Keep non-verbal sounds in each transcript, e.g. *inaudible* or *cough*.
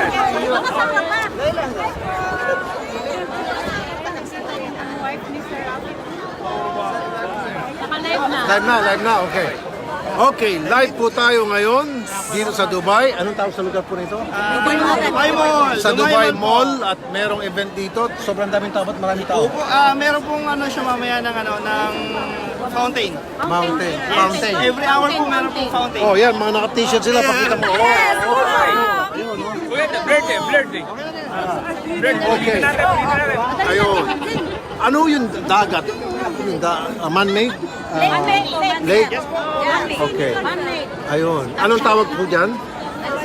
Makasama pa. Live na, live na, okay. Okay, live po tayo ngayon dito sa Dubai. Anong tawag sa lugar po nito? Dubai Mall. Sa Dubai Mall at merong event dito. Sobrang daming tao at maraming tao. Opo, ah, meron pong ano siya mamaya ng ano ng fountain. Mountain, fountain. Every hour po meron pong fountain. Oh, yan, mga naka-t-shirt sila. Pakita mo. Oh, okay. Ayun. Ano yung dagat? Yung da uh, man-made? Ah, lake? Okay. Ayun. Anong tawag po dyan?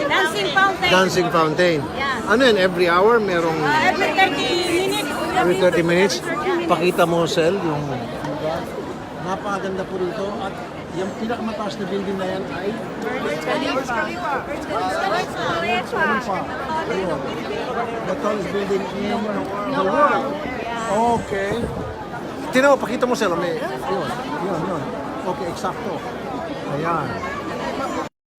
Dancing fountain. Dancing fountain. Ano yan? Every hour merong Every 30 minutes. every 30 minutes? Pakita mo, Sel, yung. Napakaganda po rito. At yung pinakamataas na building na yan ay ano pa? Ayun. The tallest building in the world. Okay. Tino, pakita mo sila. May, yun, yun, yun. Okay, eksakto. Ayan.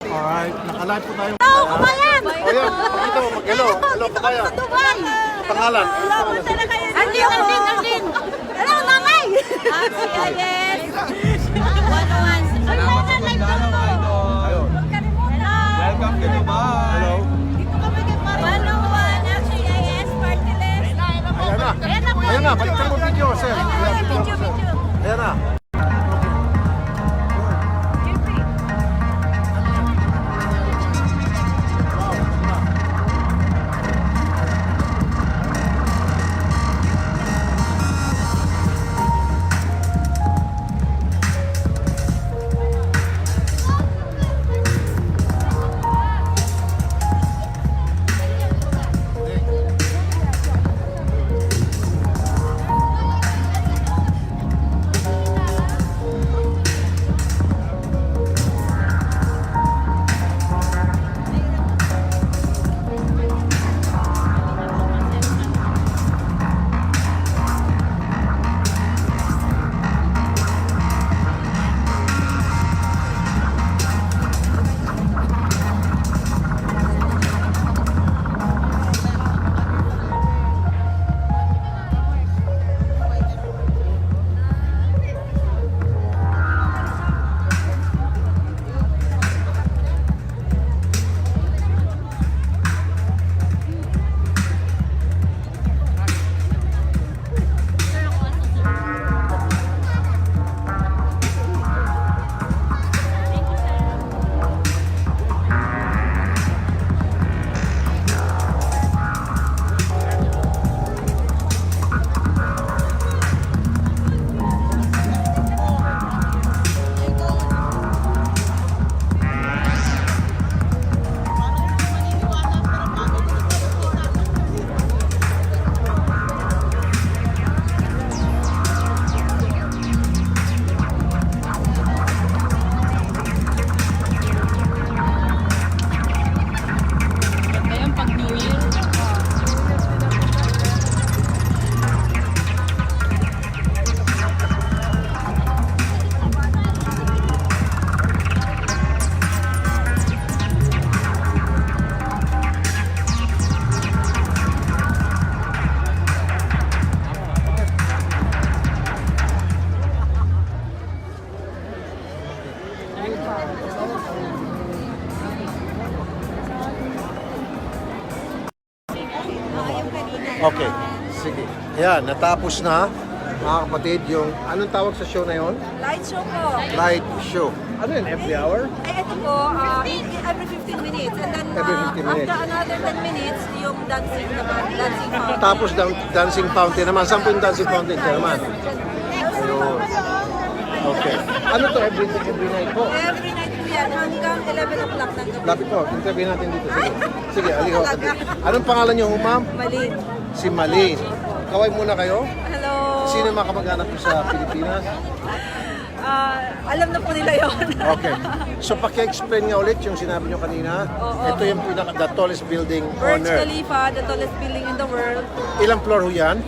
Alright, nakalive po tayo. Hello, kumayan! O yan, pakita mo, mag-hello. Hello pa kaya. Dubai! Pangalan. Hello, punta na kayo. Arlene, Arlene, Arlene! Hello, nanay! Ah, yes! 101. Welcome to Dubai. Hello. 101, actually, yes, party list. Ayan na. Balikan mo video, video. Ayan na. Okay, sige. Ayan, natapos na mga kapatid yung anong tawag sa show na yon? Light show po. Light show. Ano yun, every hour? Ay, ito po, uh, every 15 minutes. And then, Every uh, 15 minutes. after another 10 minutes, yung dancing naman, dancing fountain. Tapos dan dancing fountain naman. Saan po yung dancing fountain? Kaya naman. Ayun. Okay. Ano to every, every night po? Every night po yan, hanggang 11 o'clock ng gabi. Lapit po, interview natin dito. Sige, Sige aligaw ka dito. Anong pangalan niyo, ma'am? Malin. Si Malin. Kaway muna kayo. Hello. Sino mga kamag-anak niyo sa *laughs* Pilipinas? Ah, alam na po nila yon. Okay. So paki-explain nga ulit yung sinabi niyo kanina. Oo. Ito yung pinaka the tallest building on Burj earth. Khalifa, the tallest building in the world. Ilang floor ho yan?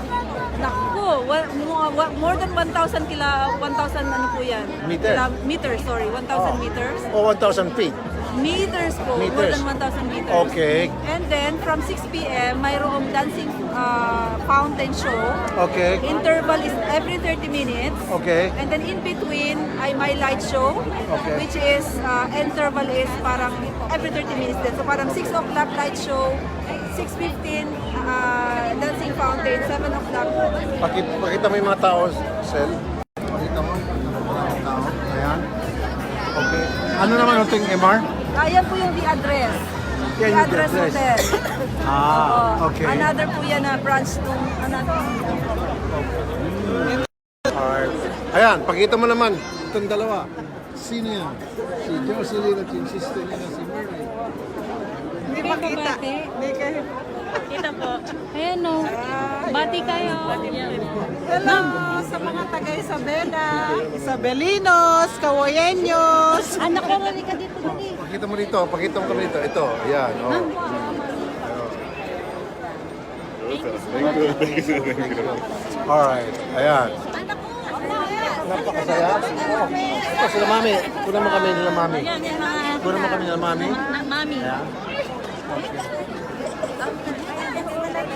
Po. Wa- mo- wa- More than 1,000 kila, 1,000 ano po yan? Meter. Kila- meters, sorry. 1,000 meters. O 1,000 feet. Meters po. More Meters. than 1,000 meters. Okay. And then, from 6 p.m., mayroong dancing uh, fountain show. Okay. Interval is every 30 minutes. Okay. And then in between ay may light show, Okay. which is uh, interval is parang every 30 minutes din. So parang 6 o'clock light show, 6.15 uh, dancing fountain, 7 o'clock. Pakita, pakita mo yung mga tao, Sel. Pakita mo. Mga tao. Ayan. Okay. Ano naman ting MR? Ayan po yung the address. Yan The yung address address. hotel. *laughs* Ah, okay. Another po yan na branch nung another. Alright. Ayan, pakita mo naman. Itong dalawa. Sino yan? Si Jocelyn at yung sister niya na si Mary. Hindi makita. Hindi kayo. Kita po. Ayan o. Bati kayo. Hello sa mga taga Isabela, Isabelinos, Kawayenyos. Anak ko, mali ka dito. Dali. Pakita mo dito, pakita mo kami dito. Ito, ayan. Oh. Alright, ayan. Napakasaya. Ito, sila mami. Kuna mo kami nila mami. Kuna mo kami nila mami. Ah, mami. Ayan.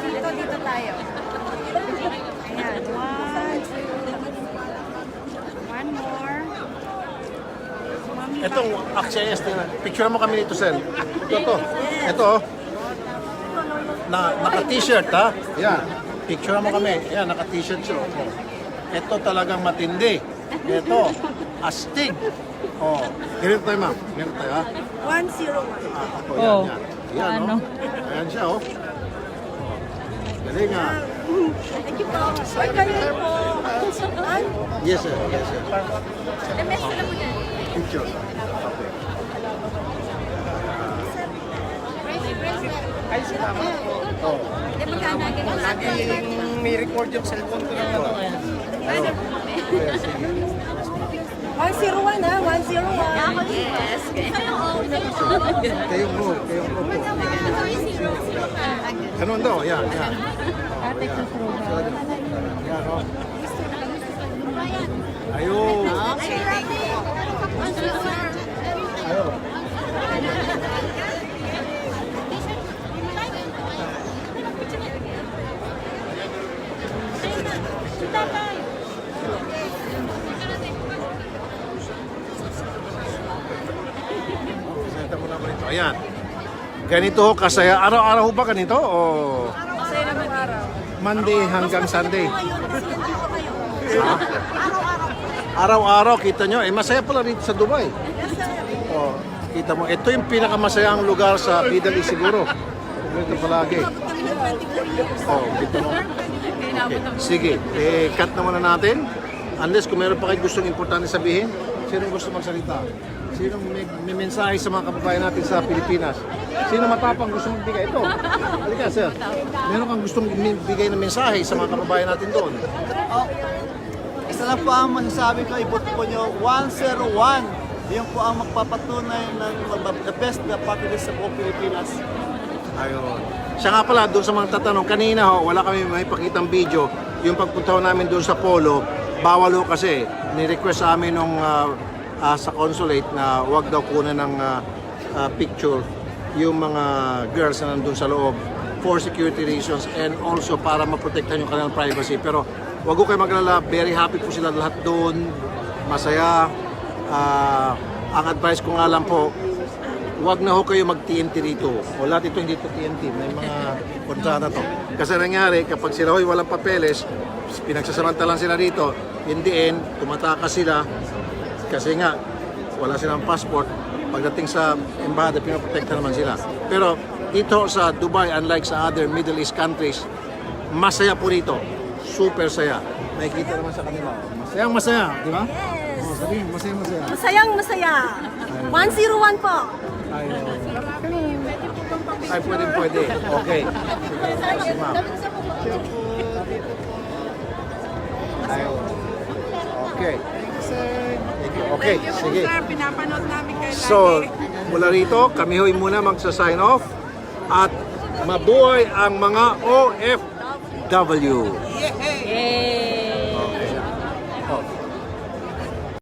Dito, dito tayo. Ayan. One, two. One more. Itong Axias, tingnan. Picture mo kami dito, Sel. Ito, ito. Ito, oh. Na, naka-t-shirt, ha? Yan. Picture mo kami. Yan, naka-t-shirt siya. Oh. Ito talagang matindi. Ito, astig. Oh, ganito tayo, ma'am. Ganito tayo, ha? 101. Ah, ako, yan, yan. Yan, oh. Ayan siya, oh. Galing, ha? Ay, kanina po. Yes, sir. Yes, sir. Picture. Okay. Oh. Laging may record yung cellphone ko ng ano kaya. 101 ha, 101. Yes. Kayong move, kayong move. Ganun daw, yan, yan. Ate Yan, oh. Ayun. Okay, thank you. Ganito ho kasaya. Araw-araw ho ba ganito? O Masaya naman araw. Monday hanggang Sunday? Ha? Araw-araw, kita nyo. Eh, masaya pala dito sa Dubai. Oh, kita mo. Ito yung pinakamasayang lugar sa Middle East siguro. Dito palagi. Oh, kita mo. Okay. Sige, eh, cut na muna natin. Unless kung meron pa kayo gustong importante sabihin, sino gusto magsalita? Sino may, may mensahe sa mga kababayan natin sa Pilipinas? Sino matapang gusto magbigay ito? Halika, sir. Meron kang gustong bigay ng mensahe sa mga kababayan natin doon? Isa lang po ang masasabi ko, iboto po nyo 101. Yun po ang magpapatunay ng the best na populace sa buong Pilipinas. Ayun. Siya nga pala, doon sa mga tatanong, kanina ho, wala kami may pakitang video. Yung pagpunta namin doon sa Polo, bawal ho kasi. Ni-request sa amin nung ah, ah, sa consulate na wag daw kunan ng ah, ah, picture yung mga girls na nandun sa loob for security reasons and also para maprotektahan yung kanilang privacy. Pero wag ho kayo maglala, very happy po sila lahat doon. Masaya. Ah, ang advice ko nga lang po, Huwag na ho kayo mag-TNT dito. O lahat ito hindi to TNT. May mga *laughs* kontrata to. Kasi nangyari, kapag sila ho'y walang papeles, pinagsasamantalan sila dito, in the end, tumatakas sila kasi nga, wala silang passport. Pagdating sa embahada, pinoprotekta naman sila. Pero dito sa Dubai, unlike sa other Middle East countries, masaya po dito. Super saya. Nakikita naman sa kanila. Masayang masaya, di ba? Yes. Oh, sabihin, masayang masaya. Masayang masaya. 101 po. Ay, Ay, pwede, pwede. Okay. Sige, si ma'am. Ay, okay. Thank you. Okay, sige. Sir, pinapanood namin kayo So, mula rito, kami ho'y muna magsa-sign off at mabuhay ang mga OFW. Yay!